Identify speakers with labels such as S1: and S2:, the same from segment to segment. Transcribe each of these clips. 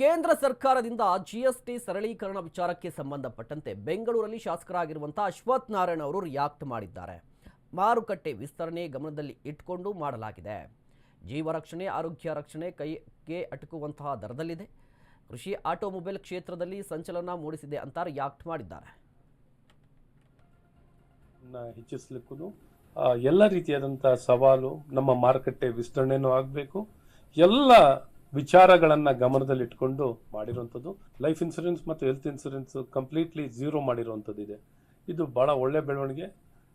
S1: ಕೇಂದ್ರ ಸರ್ಕಾರದಿಂದ ಜಿಎಸ್ಟಿ ಸರಳೀಕರಣ ವಿಚಾರಕ್ಕೆ ಸಂಬಂಧಪಟ್ಟಂತೆ ಬೆಂಗಳೂರಲ್ಲಿ ಶಾಸಕರಾಗಿರುವಂತಹ ಅಶ್ವಥ್ ನಾರಾಯಣ ಅವರು ರಿಯಾಕ್ಟ್ ಮಾಡಿದ್ದಾರೆ. ಮಾರುಕಟ್ಟೆ ವಿಸ್ತರಣೆ ಗಮನದಲ್ಲಿ ಇಟ್ಕೊಂಡು ಮಾಡಲಾಗಿದೆ. ಜೀವ ರಕ್ಷಣೆ, ಆರೋಗ್ಯ ರಕ್ಷಣೆ ಕೈಗೆ ಅಟಕುವಂತಹ ದರದಲ್ಲಿದೆ. ಕೃಷಿ ಆಟೋಮೊಬೈಲ್ ಕ್ಷೇತ್ರದಲ್ಲಿ ಸಂಚಲನ ಮೂಡಿಸಿದೆ ಅಂತ ರಿಯಾಕ್ಟ್ ಮಾಡಿದ್ದಾರೆ.
S2: ಹೆಚ್ಚಿಸಲಿಕ್ಕೂ ಎಲ್ಲ ರೀತಿಯಾದಂಥ ಸವಾಲು ನಮ್ಮ ಮಾರುಕಟ್ಟೆ ವಿಸ್ತರಣೆನೂ ಆಗಬೇಕು. ಎಲ್ಲ ವಿಚಾರಗಳನ್ನ ಗಮನದಲ್ಲಿಟ್ಕೊಂಡು ಮಾಡಿರುವಂಥದ್ದು. ಲೈಫ್ ಇನ್ಸೂರೆನ್ಸ್ ಮತ್ತು ಹೆಲ್ತ್ ಇನ್ಸೂರೆನ್ಸ್ ಕಂಪ್ಲೀಟ್ಲಿ ಝೀರೋ ಮಾಡಿರುವಂಥದ್ದು ಇದೆ ಇದು ಬಹಳ ಒಳ್ಳೆ ಬೆಳವಣಿಗೆ,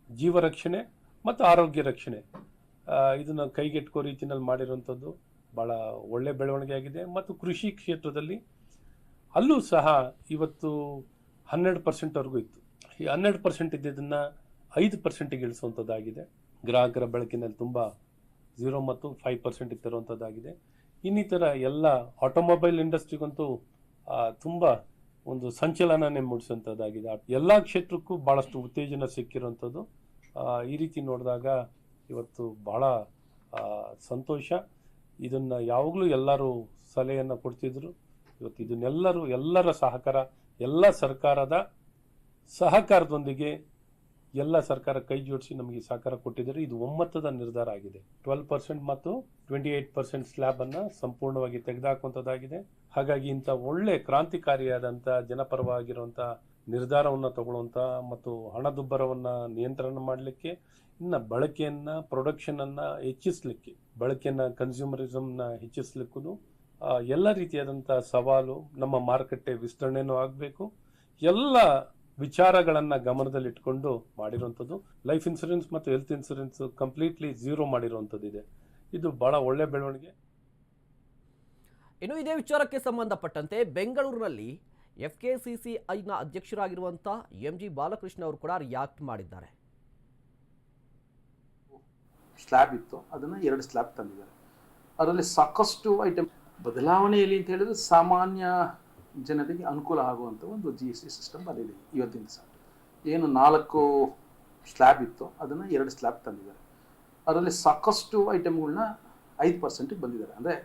S2: ಜೀವ ರಕ್ಷಣೆ ಮತ್ತು ಆರೋಗ್ಯ ರಕ್ಷಣೆ. ಇದನ್ನು ಕೈಗೆಟ್ಕೋ ರೀತಿಯಲ್ಲಿ ಮಾಡಿರುವಂಥದ್ದು ಬಹಳ ಒಳ್ಳೆ ಬೆಳವಣಿಗೆ ಆಗಿದೆ. ಮತ್ತು ಕೃಷಿ ಕ್ಷೇತ್ರದಲ್ಲಿ ಅಲ್ಲೂ ಸಹ ಇವತ್ತು ಹನ್ನೆರಡು ಪರ್ಸೆಂಟ್ವರೆಗೂ ಇತ್ತು. ಈ ಹನ್ನೆರಡು ಪರ್ಸೆಂಟ್ ಇದ್ದಿದ್ದನ್ನ ಐದು ಪರ್ಸೆಂಟಿಗೆ ಇಳಿಸುವಂಥದ್ದಾಗಿದೆ. ಗ್ರಾಹಕರ ಬೆಳಕಿನಲ್ಲಿ ತುಂಬ ಝೀರೋ ಮತ್ತು ಫೈವ್ ಪರ್ಸೆಂಟ್ ಇತ್ತಿರುವಂಥದ್ದಾಗಿದೆ ಇನ್ನಿತರ ಎಲ್ಲ ಆಟೋಮೊಬೈಲ್ ಇಂಡಸ್ಟ್ರಿಗಂತೂ ತುಂಬ ಒಂದು ಸಂಚಲನನೇ ಮೂಡಿಸುವಂಥದ್ದಾಗಿದೆ ಎಲ್ಲ ಕ್ಷೇತ್ರಕ್ಕೂ ಭಾಳಷ್ಟು ಉತ್ತೇಜನ ಸಿಕ್ಕಿರೋಂಥದ್ದು ಈ ರೀತಿ ನೋಡಿದಾಗ ಇವತ್ತು ಬಹಳ ಸಂತೋಷ. ಇದನ್ನ ಯಾವಾಗಲೂ ಎಲ್ಲರೂ ಸಲಹೆಯನ್ನು ಕೊಡ್ತಿದ್ರು. ಇವತ್ತು ಇದನ್ನೆಲ್ಲರೂ ಎಲ್ಲರ ಸಹಕಾರ, ಎಲ್ಲ ಸರ್ಕಾರದ ಸಹಕಾರದೊಂದಿಗೆ ಎಲ್ಲ ಸರ್ಕಾರ ಕೈ ಜೋಡಿಸಿ ನಮಗೆ ಸಹಕಾರ ಕೊಟ್ಟಿದ್ದಾರೆ. ಇದು ಒಮ್ಮತದ ನಿರ್ಧಾರ ಆಗಿದೆ. ಟ್ವೆಲ್ ಪರ್ಸೆಂಟ್ ಮತ್ತು ಟ್ವೆಂಟಿ ಏಟ್ ಪರ್ಸೆಂಟ್ ಸ್ಲ್ಯಾಬ್ ಅನ್ನ ಸಂಪೂರ್ಣವಾಗಿ ತೆಗೆದುಹಾಕುವಂಥದ್ದಾಗಿದೆ ಹಾಗಾಗಿ ಇಂಥ ಒಳ್ಳೆ ಕ್ರಾಂತಿಕಾರಿಯಾದಂಥ ಜನಪರವಾಗಿರುವಂಥ ನಿರ್ಧಾರವನ್ನು ತಗೊಳ್ಳುವಂಥ ಮತ್ತು ಹಣದುಬ್ಬರವನ್ನು ನಿಯಂತ್ರಣ ಮಾಡಲಿಕ್ಕೆ, ಇನ್ನು ಬಳಕೆಯನ್ನ ಪ್ರೊಡಕ್ಷನ್ ಅನ್ನ ಹೆಚ್ಚಿಸ್ಲಿಕ್ಕೆ, ಬಳಕೆಯನ್ನ ಕನ್ಸ್ಯೂಮರಿಸಮ್ನ ಹೆಚ್ಚಿಸ್ಲಿಕ್ಕೂ ಎಲ್ಲ ರೀತಿಯಾದಂಥ ಸವಾಲು ನಮ್ಮ ಮಾರುಕಟ್ಟೆ ವಿಸ್ತರಣೆಯೂ ಆಗಬೇಕು. ಎಲ್ಲ ವಿಚಾರಗಳನ್ನ ಗಮನದಲ್ಲಿಟ್ಕೊಂಡು ಮಾಡಿರುವಂಥದ್ದು. ಲೈಫ್ ಇನ್ಸೂರೆನ್ಸ್ ಮತ್ತು ಹೆಲ್ತ್ ಇನ್ಸೂರೆನ್ಸ್ ಕಂಪ್ಲೀಟ್ಲಿ ಝೀರೋ ಮಾಡಿರುವಂಥದ್ದು ಇದೆ. ಇದು ಬಹಳ ಒಳ್ಳೆ ಬೆಳವಣಿಗೆ.
S1: ಇನ್ನು ಇದೇ ವಿಚಾರಕ್ಕೆ ಸಂಬಂಧಪಟ್ಟಂತೆ ಬೆಂಗಳೂರಿನಲ್ಲಿ ಎಫ್ ಕೆ ಸಿ ಸಿ ಐನ ಅಧ್ಯಕ್ಷರಾಗಿರುವಂಥ ಎಂ ಜಿ ಬಾಲಕೃಷ್ಣ ಅವರು ಕೂಡ ರಿಯಾಕ್ಟ್ ಮಾಡಿದ್ದಾರೆ.
S3: ಸ್ಲ್ಯಾಬ್ ಇತ್ತು. ಅದನ್ನು ಎರಡು ಸ್ಲ್ಯಾಬ್ ತಂದಿದ್ದಾರೆ. ಅದರಲ್ಲಿ ಸಾಕಷ್ಟು ಐಟಮ್ ಬದಲಾವಣೆಯಲ್ಲಿ ಅಂತ ಹೇಳಿದ್ರೆ ಸಾಮಾನ್ಯ ಜನತೆಗೆ ಅನುಕೂಲ ಆಗುವಂಥ ಒಂದು ಜಿ ಎಸ್ ಟಿ ಸಿಸ್ಟಮ್ ಬಂದಿದೆ ಇವತ್ತಿನ ದಿವಸ. ಏನು ನಾಲ್ಕು ಸ್ಲ್ಯಾಬ್ ಇತ್ತು, ಅದನ್ನು ಎರಡು ಸ್ಲ್ಯಾಬ್ ತಂದಿದ್ದಾರೆ. ಅದರಲ್ಲಿ ಸಾಕಷ್ಟು ಐಟಮ್ಗಳನ್ನ ಐದು ಪರ್ಸೆಂಟಿಗೆ ಬಂದಿದ್ದಾರೆ. ಅಂದರೆ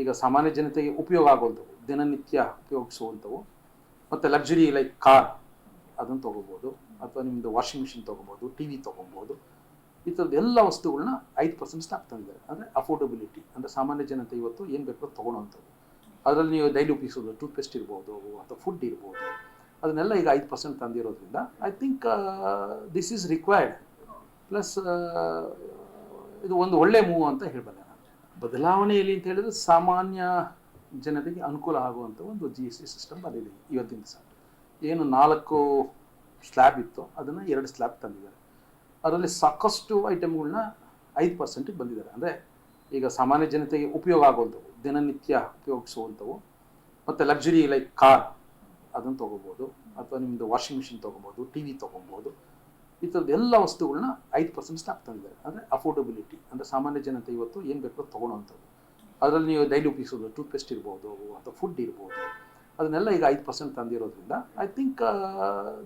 S3: ಈಗ ಸಾಮಾನ್ಯ ಜನತೆಗೆ ಉಪಯೋಗ ಆಗುವಂಥವು, ದಿನನಿತ್ಯ ಉಪಯೋಗಿಸುವಂಥವು, ಮತ್ತು ಲಕ್ಸುರಿ ಲೈಕ್ ಕಾರ್ ಅದನ್ನು ತೊಗೋಬೋದು, ಅಥವಾ ನಿಮ್ಮದು ವಾಷಿಂಗ್ ಮಿಷಿನ್ ತೊಗೋಬೋದು ಟಿ ವಿ ತೊಗೊಬೋದು, ಈ ಥರದ್ದು ಎಲ್ಲ ವಸ್ತುಗಳನ್ನ ಐದು ಪರ್ಸೆಂಟ್ ಸ್ಟಾಕ್ ತಂದಿದ್ದಾರೆ. ಅಂದರೆ ಅಫೋರ್ಡಬಿಲಿಟಿ ಅಂದರೆ ಸಾಮಾನ್ಯ ಜನತೆ ಇವತ್ತು ಏನು ಬೇಕೋ ತೊಗೊಳೋವಂಥದ್ದು ಅದರಲ್ಲಿ ನೀವು ಡೈಲಿ ಉಪಯೋಗಿಸೋದು ಟೂತ್ಪೇಸ್ಟ್ ಇರ್ಬೋದು ಅಥವಾ ಫುಡ್ ಇರ್ಬೋದು. ಅದನ್ನೆಲ್ಲ ಈಗ ಐದು percent ತಂದಿರೋದ್ರಿಂದ I think this is required plus ಇದು ಒಂದು ಒಳ್ಳೆ ಮೂವ್ ಅಂತ ಹೇಳಬಲ್ಲೆ ನಾನು. ಬದಲಾವಣೆಯಲ್ಲಿ ಅಂತ ಹೇಳಿದ್ರೆ ಸಾಮಾನ್ಯ ಜನತೆಗೆ ಅನುಕೂಲ ಆಗುವಂಥ ಒಂದು ಜಿ ಎಸ್ ಟಿ ಸಿಸ್ಟಮ್ ಬಂದಿದೆ ಇವತ್ತಿನ ದಿವಸ. ಏನು ನಾಲ್ಕು ಸ್ಲ್ಯಾಬ್ ಇತ್ತು ಅದನ್ನು ಎರಡು ಸ್ಲ್ಯಾಬ್ ತಂದಿದ್ದಾರೆ. ಅದರಲ್ಲಿ ಸಾಕಷ್ಟು ಐಟಮ್ಗಳನ್ನ ಐದು ಪರ್ಸೆಂಟಿಗೆ ಬಂದಿದ್ದಾರೆ. ಅಂದರೆ ಈಗ ಸಾಮಾನ್ಯ ಜನತೆಗೆ ಉಪಯೋಗ ಆಗುವಂಥವು, ದಿನನಿತ್ಯ ಉಪಯೋಗಿಸುವಂಥವು, ಮತ್ತು ಲಕ್ಸುರಿ ಲೈಕ್ ಕಾರ್ ಅದನ್ನು ತೊಗೋಬೋದು, ಅಥವಾ ನಿಮ್ಮದು ವಾಷಿಂಗ್ ಮಿಷಿನ್ ತೊಗೋಬೋದು ಟಿ ವಿ ತೊಗೊಬೋದು, ಈ ಥರದ್ದು ಎಲ್ಲ ವಸ್ತುಗಳನ್ನ ಐದು ಪರ್ಸೆಂಟ್ ಸ್ಟಾಕ್ ತಂದಿದ್ದಾರೆ. ಅಂದರೆ ಅಫೋರ್ಡಬಿಲಿಟಿ ಅಂದರೆ ಸಾಮಾನ್ಯ ಜನತೆ ಇವತ್ತು ಏನು ಬೇಕೋ ತೊಗೊಳೋವಂಥದ್ದು ಅದರಲ್ಲಿ ನೀವು ಡೈಲಿ ಉಪಯೋಗಿಸೋದು ಟೂತ್ಪೇಸ್ಟ್ ಇರ್ಬೋದು, ಅಥವಾ ಫುಡ್ ಇರ್ಬೋದು, ಅದನ್ನೆಲ್ಲ ಈಗ ಐದು percent ತಂದಿರೋದ್ರಿಂದ I think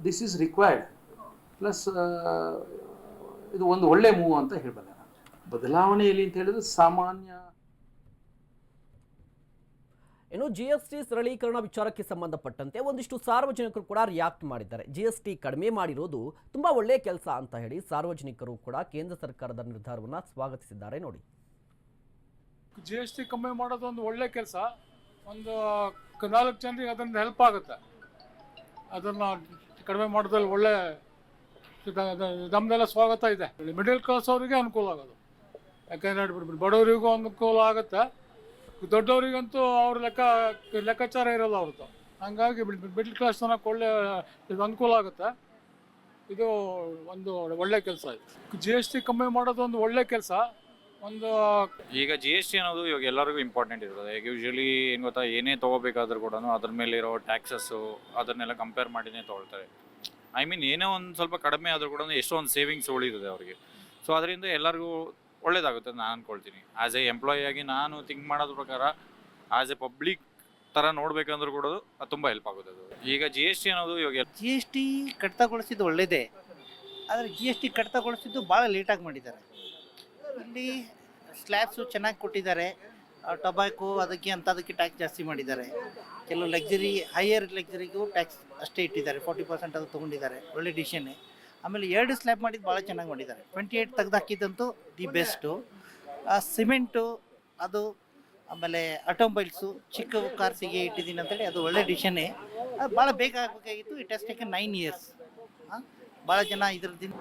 S3: this is required plus ಇದು ಒಂದು ಒಳ್ಳೆ ಮೂವ್ ಅಂತ ನಾನು ಬದಲಾವಣೆಯಲ್ಲಿ ಅಂತ ಹೇಳಿದ್ರೆ ಸಾಮಾನ್ಯ
S1: ಇನ್ನು ಜಿ ಎಸ್ ಟಿ ಸರಳೀಕರಣ ವಿಚಾರಕ್ಕೆ ಸಂಬಂಧಪಟ್ಟಂತೆ ಒಂದಿಷ್ಟು ಸಾರ್ವಜನಿಕರು ಕೂಡ ರಿಯಾಕ್ಟ್ ಮಾಡಿದ್ದಾರೆ. ಜಿ ಎಸ್ ಟಿ ಕಡಿಮೆ ಮಾಡಿರೋದು ತುಂಬ ಒಳ್ಳೆಯ ಕೆಲಸ ಅಂತ ಹೇಳಿ ಸಾರ್ವಜನಿಕರು ಕೂಡ ಕೇಂದ್ರ ಸರ್ಕಾರದ ನಿರ್ಧಾರವನ್ನು ಸ್ವಾಗತಿಸಿದ್ದಾರೆ ನೋಡಿ.
S4: ಜಿ ಎಸ್ ಟಿ ಕಮ್ಮಿ ಮಾಡೋದು ಒಂದು ಒಳ್ಳೆ ಕೆಲಸ. ಒಂದು ನಾಲ್ಕು ಜನರಿಗೆ ಅದರಿಂದ ಹೆಲ್ಪ್ ಆಗುತ್ತೆ. ಅದನ್ನು ಕಡಿಮೆ ಮಾಡೋದ್ರಲ್ಲಿ ಒಳ್ಳೆ ನಮ್ದೆಲ್ಲ ಸ್ವಾಗತ ಇದೆ. ಮಿಡಲ್ ಕ್ಲಾಸ್ ಅವರಿಗೆ ಅನುಕೂಲ ಆಗೋದು. ಯಾಕೆಂದ್ರೆ ಬಡವರಿಗೂ ಅನುಕೂಲ ಆಗುತ್ತೆ? ದೊಡ್ಡವರಿಗಂತೂ ಅವ್ರ ಲೆಕ್ಕ, ಲೆಕ್ಕಾಚಾರ ಇರಲ್ಲ ಅವ್ರದ್ದು ಹಂಗಾಗಿ ಮಿಡ್ಲ್ ಕ್ಲಾಸ್ ತನಕ ಒಳ್ಳೆ, ಇದು ಅನುಕೂಲ ಆಗುತ್ತೆ? ಇದು ಒಂದು ಒಳ್ಳೆ ಕೆಲಸ ಇದು. ಜಿ ಎಸ್ ಟಿ ಕಮ್ಮಿ ಮಾಡೋದು ಒಂದು ಒಳ್ಳೆ ಕೆಲಸ. ಒಂದು,
S5: ಈಗ ಜಿ ಎಸ್ ಟಿ ಅನ್ನೋದು ಇವಾಗ ಎಲ್ಲರಿಗೂ ಇಂಪಾರ್ಟೆಂಟ್ ಇರ್ತದೆ. ಈಗ ಏನು ಗೊತ್ತಾ, ಏನೇ ತೊಗೋಬೇಕಾದ್ರೂ ಕೂಡ ಅದ್ರ ಮೇಲೆ ಇರೋ ಟ್ಯಾಕ್ಸಸ್ಸು ಅದನ್ನೆಲ್ಲ ಕಂಪೇರ್ ಮಾಡಿನೇ ತೊಗೊಳ್ತಾರೆ. ಐ ಮೀನ್ ಏನೇ ಒಂದು ಸ್ವಲ್ಪ ಕಡಿಮೆ ಆದರೂ ಕೂಡ ಎಷ್ಟೊಂದು ಸೇವಿಂಗ್ಸ್ ಉಳಿತದೆ ಅವರಿಗೆ. ಸೊ ಅದರಿಂದ ಎಲ್ಲರಿಗೂ ಒಳ್ಳೇದಾಗುತ್ತೆ ನಾನು ಅನ್ಕೊಳ್ತೀನಿ. ಆ್ಯಸ್ ಎ ಎಂಪ್ಲಾಯಿ ಆಗಿ ನಾನು ಥಿಂಕ್ ಮಾಡೋದ್ರ ಪ್ರಕಾರ ಆ್ಯಸ್ ಎ ಪಬ್ಲಿಕ್ ಥರ ನೋಡ್ಬೇಕಂದ್ರೂ ಕೂಡ ಅದು ತುಂಬ ಹೆಲ್ಪ್ ಆಗುತ್ತೆ ಅದು. ಈಗ ಜಿ ಎಸ್ ಟಿ ಅನ್ನೋದು ಇವಾಗ
S6: ಜಿ ಎಸ್ ಟಿ ಕಡಿತಗೊಳಿಸಿದ್ದು ಒಳ್ಳೆಯದೇ ಆದರೆ ಜಿ ಎಸ್ ಟಿ ಕಡಿತಗೊಳಿಸಿದ್ದು ಭಾಳ ಲೇಟಾಗಿ ಮಾಡಿದ್ದಾರೆ. ಇಲ್ಲಿ ಸ್ಲ್ಯಾಬ್ಸು ಚೆನ್ನಾಗಿ ಕೊಟ್ಟಿದ್ದಾರೆ. ಟೊಬ್ಯಾಕೋ ಅದಕ್ಕೆ ಅಂಥದಕ್ಕೆ ಟ್ಯಾಕ್ಸ್ ಜಾಸ್ತಿ ಮಾಡಿದ್ದಾರೆ. ಕೆಲವು ಲಕ್ಸುರಿ ಹೈಯರ್ ಲಕ್ಸುರಿಗೂ ಟ್ಯಾಕ್ಸ್ ಅಷ್ಟೇ ಇಟ್ಟಿದ್ದಾರೆ. ಫಾರ್ಟಿ ಪರ್ಸೆಂಟ್ ಅದು ತೊಗೊಂಡಿದ್ದಾರೆ. ಒಳ್ಳೆ ಡಿಸಿಷನ್ನೇ ಆಮೇಲೆ ಎರಡು ಸ್ಲ್ಯಾಬ್ ಮಾಡಿದ್ದು ಭಾಳ ಚೆನ್ನಾಗಿ ಮಾಡಿದ್ದಾರೆ. ಟ್ವೆಂಟಿ ಏಯ್ಟ್ ತೆಗ್ದು ಹಾಕಿದ್ದಂತೂ ದಿ ಬೆಸ್ಟು ಸಿಮೆಂಟು ಅದು ಆಮೇಲೆ ಆಟೋಮೊಬೈಲ್ಸು ಚಿಕ್ಕ ಕಾರ್ಸಿಗೆ ಇಟ್ಟಿದ್ದೀನಿ ಅಂತೇಳಿ ಅದು ಒಳ್ಳೆ ಡಿಶನೇ ಅದು ಭಾಳ ಬೇಗ ಆಗಬೇಕಾಗಿತ್ತು it has taken nine years ಭಾಳ ಜನ ಇದ್ರದಿಂದ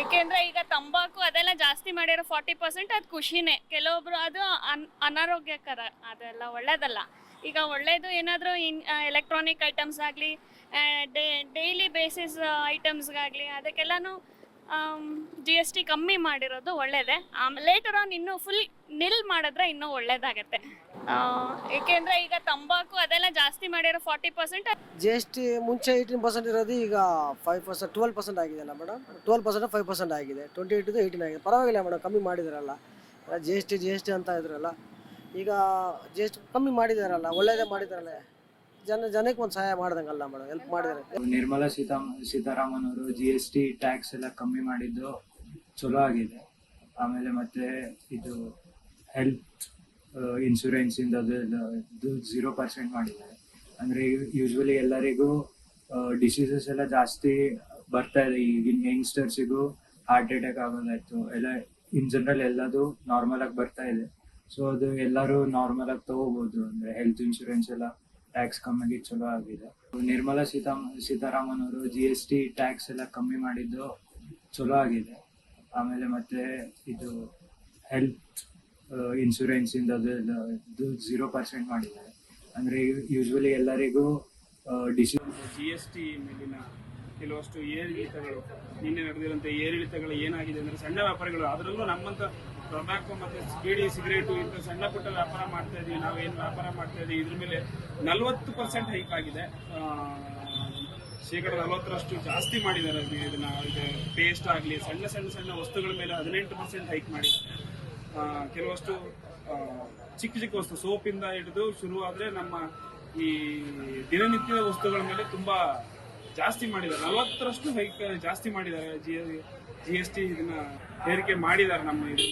S7: ಏಕೆಂದ್ರೆ ಈಗ ತಂಬಾಕು ಅದೆಲ್ಲ ಜಾಸ್ತಿ ಮಾಡಿರೋ ಫಾರ್ಟಿ ಪರ್ಸೆಂಟ್ ಅದು ಖುಷಿನೇ. ಕೆಲವೊಬ್ರು ಅದು ಅನ್, ಅನಾರೋಗ್ಯಕರ, ಅದೆಲ್ಲ ಒಳ್ಳೇದಲ್ಲ. ಈಗ ಒಳ್ಳೆಯದು ಏನಾದರೂ ಇನ್ ಎಲೆಕ್ಟ್ರಾನಿಕ್ ಐಟಮ್ಸ್ ಆಗಲಿ ಡೈಲಿ ಬೇಸಿಸ್ ಐಟಮ್ಸ್ಗಾಗಲಿ ಅದಕ್ಕೆಲ್ಲನೂ ಜಿ ಎಸ್ ಟಿ ಕಮ್ಮಿ ಮಾಡಿರೋದು ಒಳ್ಳೆಯದೇ ಆಮೇಲೆ ಲೇಟರ್ ಆನ್ ಇನ್ನೂ ಫುಲ್ ನಿಲ್ ಮಾಡಿದ್ರೆ ಇನ್ನೂ ಒಳ್ಳೇದಾಗತ್ತೆ. ಏಕೆಂದರೆ ಈಗ ತಂಬಾಕು ಅದೆಲ್ಲ ಜಾಸ್ತಿ ಮಾಡಿರೋ forty percent
S8: G S T ಮುಂಚೆ ಏಯ್ಟೀನ್ ಪರ್ಸೆಂಟ್ ಇರೋದು, ಈಗ ಫೈವ್ ಪರ್ಸೆಂಟ್ ಟ್ವೆಲ್ ಪರ್ಸೆಂಟ್ ಆಗಿದೆ ಅಲ್ಲ madam twelve percent five percent ಆಗಿದೆ ಟ್ವೆಂಟಿ ಏಯ್ಟಿದು ಏಯ್ಟೀನ್ ಆಗಿದೆ. ಪರವಾಗಿಲ್ಲ ಮೇಡಮ್ ಕಮ್ಮಿ ಮಾಡಿದ್ರಲ್ಲ. G S T G S T ಅಂತ ಇದ್ರಲ್ಲ. ಈಗ ಜಿ ಎಸ್ ಟಿ ಕಮ್ಮಿ ಮಾಡಿದಾರಲ್ಲ, ಒಳ್ಳೇದೇ ಮಾಡಿದಾರಲ್ಲ. ಜನ, ಜನಕ್ಕೆ ಒಂದು ಸಹಾಯ ಮಾಡ್ದಂಗಲ್ಲ ಮೇಡಮ್ ಹೆಲ್ಪ್ ಮಾಡಿದಾರೆ.
S9: ನಿರ್ಮಲಾ ಸೀತಾ ಸೀತಾರಾಮನ್ ಅವರು ಜಿ ಎಸ್ ಟಿ ಟ್ಯಾಕ್ಸ್ ಎಲ್ಲ ಕಮ್ಮಿ ಮಾಡಿದ್ದು ಚಲೋ ಆಗಿದೆ. ಆಮೇಲೆ ಮತ್ತೆ ಇದು ಹೆಲ್ತ್ ಇನ್ಶೂರೆನ್ಸ್ ಇಂದ ಝೀರೋ ಪರ್ಸೆಂಟ್ ಮಾಡಿದ್ದಾರೆ. ಅಂದ್ರೆ ಯೂಶ್ವಲಿ ಎಲ್ಲರಿಗೂ ಡಿಸೀಸಸ್ ಎಲ್ಲ ಜಾಸ್ತಿ ಬರ್ತಾ ಇದೆ. ಈಗಿನ ಯಂಗ್ಸ್ಟರ್ಸಿಗೂ ಹಾರ್ಟ್ ಅಟ್ಯಾಕ್ ಆಗೋದಾಯ್ತು, ಎಲ್ಲ ಇನ್ ಜನರಲ್ ಎಲ್ಲದೂ ನಾರ್ಮಲ್ ಆಗಿ ಬರ್ತಾ ಇದೆ. ಸೊ ಅದು ಎಲ್ಲರೂ ನಾರ್ಮಲ್ ಆಗಿ ತಗೋಬಹುದು ಅಂದ್ರೆ ಹೆಲ್ತ್ ಇನ್ಶೂರೆನ್ಸ್ ಎಲ್ಲ ಟ್ಯಾಕ್ಸ್ ಕಮ್ಮಿಗೆ ಚಲೋ ಆಗಿದೆ. ನಿರ್ಮಲಾ ಸೀತಾ ಸೀತಾರಾಮನ್ ಅವರು ಜಿ ಎಸ್ ಟಿ ಟ್ಯಾಕ್ಸ್ ಎಲ್ಲ ಕಮ್ಮಿ ಮಾಡಿದ್ದು ಚಲೋ ಆಗಿದೆ. ಆಮೇಲೆ ಮತ್ತೆ ಇದು ಹೆಲ್ತ್ ಇನ್ಶೂರೆನ್ಸ್ ಇಂದ ಅದು ಝೀರೋ ಪರ್ಸೆಂಟ್ ಮಾಡಿದ್ದಾರೆ. ಅಂದ್ರೆ ಯೂಶ್ವಲಿ ಎಲ್ಲರಿಗೂ ಡಿಸಿ
S10: ಜಿ ಎಸ್ ಟಿ ಮೇಲಿನ ಕೆಲವಷ್ಟು ಏರಿಳಿತಗಳು, ನಿನ್ನೆ ನಡೆದಿರುವಂತಹ ಏರಿಳಿತಗಳು ಏನಾಗಿದೆ ಅಂದ್ರೆ ಸಣ್ಣ ವ್ಯಾಪಾರಿಗಳು ಅದರಲ್ಲೂ ನಮ್ಮಂಥ ಟೊಬ್ಯಾಕೊ ಮತ್ತು ಬೀಡಿ ಸಿಗರೇಟು ಇಂಥ ಸಣ್ಣ ಪುಟ್ಟ ವ್ಯಾಪಾರ ಮಾಡ್ತಾ ಇದೀವಿ, ನಾವು ಏನು ವ್ಯಾಪಾರ ಮಾಡ್ತಾ ಇದೀವಿ, ಇದ್ರ ಮೇಲೆ ನಲವತ್ತು ಪರ್ಸೆಂಟ್ ಹೈಕ್ ಆಗಿದೆ. ಶೇಕಡ ನಲವತ್ತರಷ್ಟು ಜಾಸ್ತಿ ಮಾಡಿದ್ದಾರೆ ಅಲ್ಲಿ ಇದನ್ನ ಇದು ಪೇಸ್ಟ್ ಆಗಲಿ, ಸಣ್ಣ ಸಣ್ಣ ಸಣ್ಣ ವಸ್ತುಗಳ ಮೇಲೆ ಹದಿನೆಂಟು ಪರ್ಸೆಂಟ್ ಹೈಕ್ ಮಾಡಿದ್ದಾರೆ. ಕೆಲವಷ್ಟು ಚಿಕ್ಕ ಚಿಕ್ಕ ವಸ್ತು, ಸೋಪಿಂದ ಹಿಡಿದು ಶುರುವಾದ್ರೆ ನಮ್ಮ ಈ ದಿನನಿತ್ಯದ ವಸ್ತುಗಳ ಮೇಲೆ ತುಂಬ ಜಾಸ್ತಿ ಮಾಡಿದ್ದಾರೆ. ನಲವತ್ತರಷ್ಟು ಹೈಕ್ ಜಾಸ್ತಿ ಮಾಡಿದ್ದಾರೆ. ಜಿ ಜಿ ಎಸ್ ಟಿ ಇದನ್ನ ಏರಿಕೆ ಮಾಡಿದ್ದಾರೆ ನಮ್ಮ ಇದು.